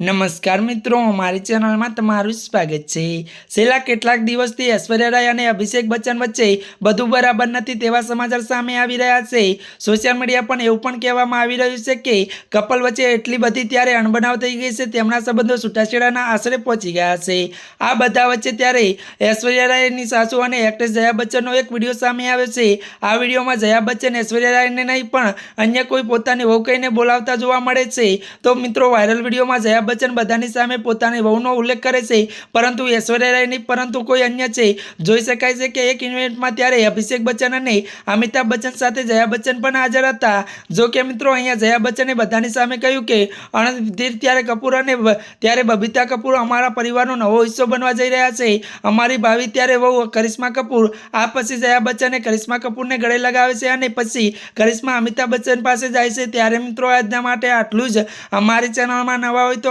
નમસ્કાર મિત્રો મારી ચેનલમાં તમારું સ્વાગત છે. છેલ્લા કેટલાક દિવસથી ઐશ્વર્યા રાય અને અભિષેક બચ્ચન વચ્ચે બધું બરાબર નથી તેવા સમાચાર સામે આવી રહ્યા છે. સોશિયલ મીડિયા પણ એવું પણ કહેવામાં આવી રહ્યું છે કે, કપલ વચ્ચે એટલી બધી ત્યારે અણબનાવ થઈ ગઈ છે, તેમના સંબંધો છૂટાછેડાના આશરે પહોંચી ગયા છે. આ બધા વચ્ચે ત્યારે ઐશ્વર્યા રાયની સાસુ અને એક્ટ્રેસ જયા બચ્ચનનો એક વીડિયો સામે આવ્યો છે. આ વિડીયોમાં જયા બચ્ચન ઐશ્વર્યા રાયને નહીં પણ અન્ય કોઈ પોતાની વહુ કહીને બોલાવતા જોવા મળે છે. તો મિત્રો વાયરલ વિડીયોમાં જયા બચ્ચન બધાની સામે પોતાની વહુનો ઉલ્લેખ કરે છે. પરંતુ ઐશ્વર્યા રાય નહીં પરંતુ કોઈ અન્ય છે. જોઈ શકાય છે કે એક ઇવેન્ટમાં ત્યારે અભિષેક બચ્ચન અને અમિતાભ બચ્ચન સાથે જયા બચ્ચન પણ હાજર હતા. જો કે મિત્રો, અહીંયા જયા બચ્ચને બધાની સામે કહ્યું કે, અણધીર ત્યારે કપૂર અને ત્યારે બબીતા કપૂર અમારા પરિવારનો નવો હિસ્સો બનવા જઈ રહ્યા છે. અમારી ભાવિ ત્યારે વહુ કરિશ્મા કપૂર, આ પછી જયા બચ્ચને કરિશ્મા કપૂરને ગળે લગાવે છે અને પછી કરિશ્મા અમિતાભ બચ્ચન પાસે જાય છે. ત્યારે મિત્રો, આજના માટે આટલું જ. અમારી ચેનલમાં નવા હોય તો